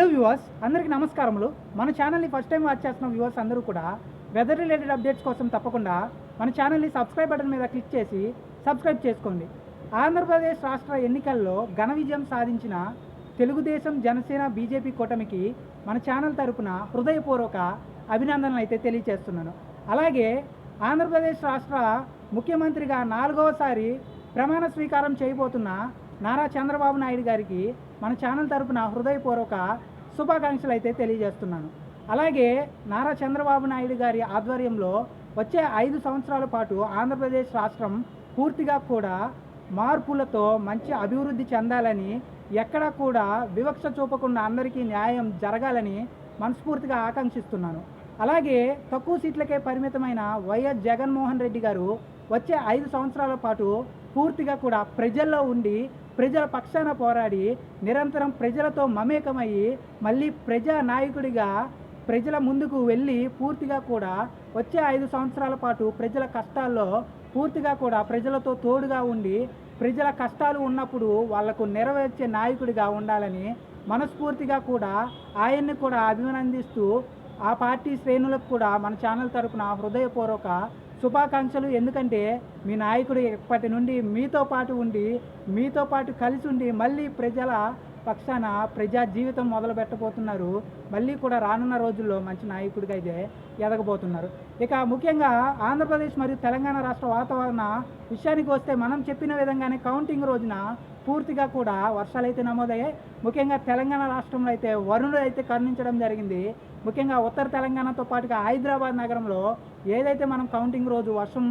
Hello viewers అందరికీ నమస్కారములు. మన ఛానల్ని ఫస్ట్ టైం వాచ్ చేస్తున్న వ్యూవర్స్ అందరూ కూడా వెదర్ రిలేటెడ్ అప్డేట్స్ కోసం తప్పకుండా మన ఛానల్ని సబ్స్క్రైబ్ బటన్ మీద క్లిక్ చేసి సబ్స్క్రైబ్ చేసుకోండి. ఆంధ్రప్రదేశ్ రాష్ట్ర ఎన్నికల్లో ఘన విజయం సాధించిన తెలుగుదేశం జనసేన బీజేపీ కూటమికి మన ఛానల్ తరపున హృదయపూర్వక అభినందనలు అయితే తెలియజేస్తున్నాను అలాగే ఆంధ్రప్రదేశ్ రాష్ట్ర ముఖ్యమంత్రిగా నాలుగవసారి ప్రమాణ స్వీకారం చేయబోతున్న నారా చంద్రబాబు నాయుడు గారికి మన ఛానల్ తరపున హృదయపూర్వక శుభాకాంక్షలు అయితే తెలియజేస్తున్నాను. అలాగే నారా చంద్రబాబు నాయుడు గారి ఆధ్వర్యంలో వచ్చే ఐదు సంవత్సరాల పాటు ఆంధ్రప్రదేశ్ రాష్ట్రం పూర్తిగా కూడా మార్పులతో మంచి అభివృద్ధి చెందాలని ఎక్కడా కూడా వివక్ష చూపకుండా అందరికీ న్యాయం జరగాలని మనస్ఫూర్తిగా ఆకాంక్షిస్తున్నాను. అలాగే తక్కువ సీట్లకే పరిమితమైన వైఎస్ జగన్మోహన్ రెడ్డి గారు వచ్చే ఐదు సంవత్సరాల పాటు పూర్తిగా కూడా ప్రజల్లో ఉండి ప్రజల పక్షాన పోరాడి నిరంతరం ప్రజలతో మమేకమయ్యి మళ్ళీ ప్రజా నాయకుడిగా ప్రజల ముందుకు వెళ్ళి పూర్తిగా కూడా వచ్చే ఐదు సంవత్సరాల పాటు ప్రజల కష్టాల్లో పూర్తిగా కూడా ప్రజలతో తోడుగా ఉండి ప్రజల కష్టాలు ఉన్నప్పుడు వాళ్ళకు నెరవేర్చే నాయకుడిగా ఉండాలని మనస్ఫూర్తిగా కూడా ఆయన్ని కూడా అభినందిస్తూ ఆ పార్టీ శ్రేణులకు కూడా మన ఛానల్ తరపున హృదయపూర్వక శుభాకాంక్షలు. ఎందుకంటే మీ నాయకుడు ఇప్పటి నుండి మీతో పాటు ఉండి మీతో పాటు కలిసి ఉండి మళ్ళీ ప్రజల పక్షాన ప్రజా జీవితం మొదలు పెట్టబోతున్నారు. మళ్ళీ కూడా రానున్న రోజుల్లో మంచి నాయకుడిగా అయితే ఎదగబోతున్నారు. ఇక ముఖ్యంగా ఆంధ్రప్రదేశ్ మరియు తెలంగాణ రాష్ట్ర వాతావరణ విషయానికి వస్తే మనం చెప్పిన విధంగానే కౌంటింగ్ రోజున పూర్తిగా కూడా వర్షాలు అయితే నమోదయ్యాయి. ముఖ్యంగా తెలంగాణ రాష్ట్రంలో అయితే వరుణుడు అయితే కరుణించడం జరిగింది. ముఖ్యంగా ఉత్తర తెలంగాణతో పాటుగా హైదరాబాద్ నగరంలో ఏదైతే మనం కౌంటింగ్ రోజు వర్షం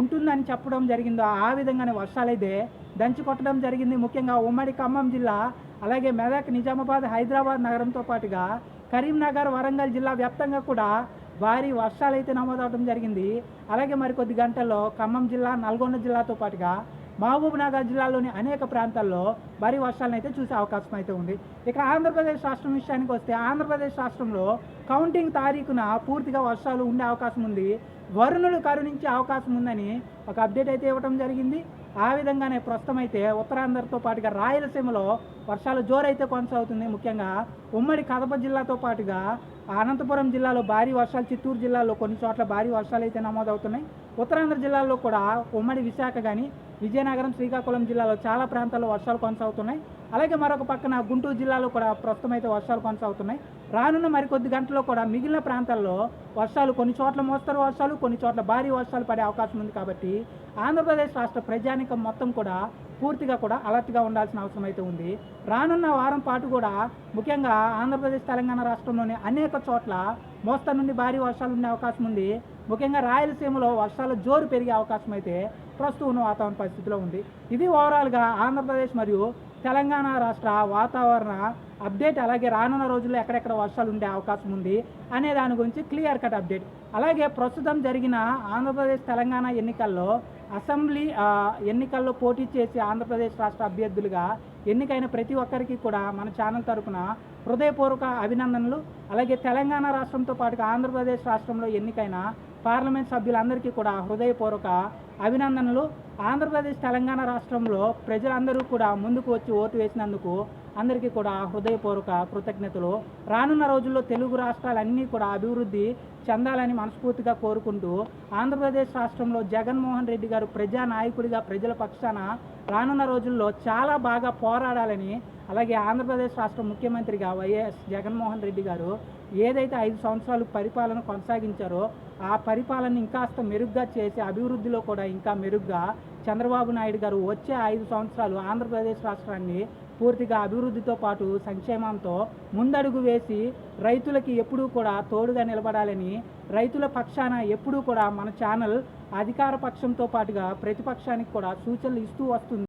ఉంటుందని చెప్పడం జరిగిందో ఆ విధంగానే వర్షాలైతే దంచి కొట్టడం జరిగింది. ముఖ్యంగా ఉమ్మడి ఖమ్మం జిల్లా అలాగే మెదక్ నిజామాబాద్ హైదరాబాద్ నగరంతో పాటుగా కరీంనగర్ వరంగల్ జిల్లా వ్యాప్తంగా కూడా భారీ వర్షాలు అయితే నమోదవడం జరిగింది. అలాగే మరికొద్ది గంటల్లో ఖమ్మం జిల్లా నల్గొండ జిల్లాతో పాటుగా మహబూబ్ నగర్ జిల్లాలోని అనేక ప్రాంతాల్లో భారీ వర్షాలను అయితే చూసే అవకాశం అయితే ఉంది. ఇక ఆంధ్రప్రదేశ్ రాష్ట్రం విషయానికి వస్తే ఆంధ్రప్రదేశ్ రాష్ట్రంలో కౌంటింగ్ తారీఖున పూర్తిగా వర్షాలు ఉండే అవకాశం ఉంది. వరుణులు కరుణించే అవకాశం ఉందని ఒక అప్డేట్ అయితే ఇవ్వడం జరిగింది. ఆ విధంగానే ప్రస్తుతం అయితే ఉత్తరాంధ్రతో పాటుగా రాయలసీమలో వర్షాలు జోరైతే కొనసాగుతుంది. ముఖ్యంగా ఉమ్మడి కడప జిల్లాతో పాటుగా అనంతపురం జిల్లాలో భారీ వర్షాలు చిత్తూరు జిల్లాలో కొన్ని చోట్ల భారీ వర్షాలు అయితే నమోదవుతున్నాయి. ఉత్తరాంధ్ర జిల్లాలో కూడా ఉమ్మడి విశాఖ కానీ విజయనగరం శ్రీకాకుళం జిల్లాలో చాలా ప్రాంతాల్లో వర్షాలు కొనసాగుతున్నాయి. అలాగే మరొక పక్కన గుంటూరు జిల్లాలో కూడా ప్రస్తుతం అయితే వర్షాలు కొనసాగుతున్నాయి. రానున్న మరికొద్ది గంటల్లో కూడా మిగిలిన ప్రాంతాల్లో వర్షాలు కొన్ని చోట్ల మోస్తరు వర్షాలు కొన్ని చోట్ల భారీ వర్షాలు పడే అవకాశం ఉంది కాబట్టి ఆంధ్రప్రదేశ్ రాష్ట్ర ప్రజానికం మొత్తం కూడా పూర్తిగా కూడా అలర్ట్గా ఉండాల్సిన అవసరం అయితే ఉంది. రానున్న వారం పాటు కూడా ముఖ్యంగా ఆంధ్రప్రదేశ్ తెలంగాణ రాష్ట్రంలోని అనేక చోట్ల మోస్తరు నుండి భారీ వర్షాలు ఉండే అవకాశం ఉంది. ముఖ్యంగా రాయలసీమలో వర్షాలు జోరు పెరిగే అవకాశం అయితే ప్రస్తుతం ఉన్న వాతావరణ పరిస్థితిలో ఉంది. ఇది ఓవరాల్గా ఆంధ్రప్రదేశ్ మరియు తెలంగాణ రాష్ట్ర వాతావరణ అప్డేట్ అలాగే రానున్న రోజుల్లో ఎక్కడెక్కడ వర్షాలు ఉండే అవకాశం ఉంది అనే దాని గురించి క్లియర్ కట్ అప్డేట్. అలాగే ప్రస్తుతం జరిగిన ఆంధ్రప్రదేశ్ తెలంగాణ ఎన్నికల్లో అసెంబ్లీ ఎన్నికల్లో పోటీ చేసి ఆంధ్రప్రదేశ్ రాష్ట్ర అభ్యర్థులుగా ఎన్నికైన ప్రతి ఒక్కరికి కూడా మన ఛానల్ తరపున హృదయపూర్వక అభినందనలు. అలాగే తెలంగాణ రాష్ట్రంతో పాటుగా ఆంధ్రప్రదేశ్ రాష్ట్రంలో ఎన్నికైన పార్లమెంట్ సభ్యులందరికీ కూడా హృదయపూర్వక అభినందనలు. ఆంధ్రప్రదేశ్ తెలంగాణ రాష్ట్రంలో ప్రజలందరూ కూడా ముందుకు వచ్చి ఓటు వేసినందుకు అందరికీ కూడా హృదయపూర్వక కృతజ్ఞతలు. రానున్న రోజుల్లో తెలుగు రాష్ట్రాలన్నీ కూడా అభివృద్ధి చెందాలని మనస్ఫూర్తిగా కోరుకుంటూ ఆంధ్రప్రదేశ్ రాష్ట్రంలో జగన్మోహన్ రెడ్డి గారు ప్రజా నాయకుడిగా ప్రజల పక్షాన రానున్న రోజుల్లో చాలా బాగా పోరాడాలని అలాగే ఆంధ్రప్రదేశ్ రాష్ట్ర ముఖ్యమంత్రిగా వైఎస్ జగన్మోహన్ రెడ్డి గారు ఏదైతే ఐదు సంవత్సరాలు పరిపాలన కొనసాగించారో ఆ పరిపాలన ఇంకాస్త మెరుగ్గా చేసి అభివృద్ధిలో కూడా ఇంకా మెరుగ్గా చంద్రబాబు నాయుడు గారు వచ్చే ఐదు సంవత్సరాలు ఆంధ్రప్రదేశ్ రాష్ట్రాన్ని పూర్తిగా అభివృద్ధితో పాటు సంక్షేమంతో ముందడుగు వేసి రైతులకి ఎప్పుడూ కూడా తోడుగా నిలబడాలని రైతుల పక్షాన ఎప్పుడూ కూడా మన ఛానల్ అధికార పక్షంతో పాటుగా ప్రతిపక్షానికి కూడా సూచనలు ఇస్తూ వస్తుంది.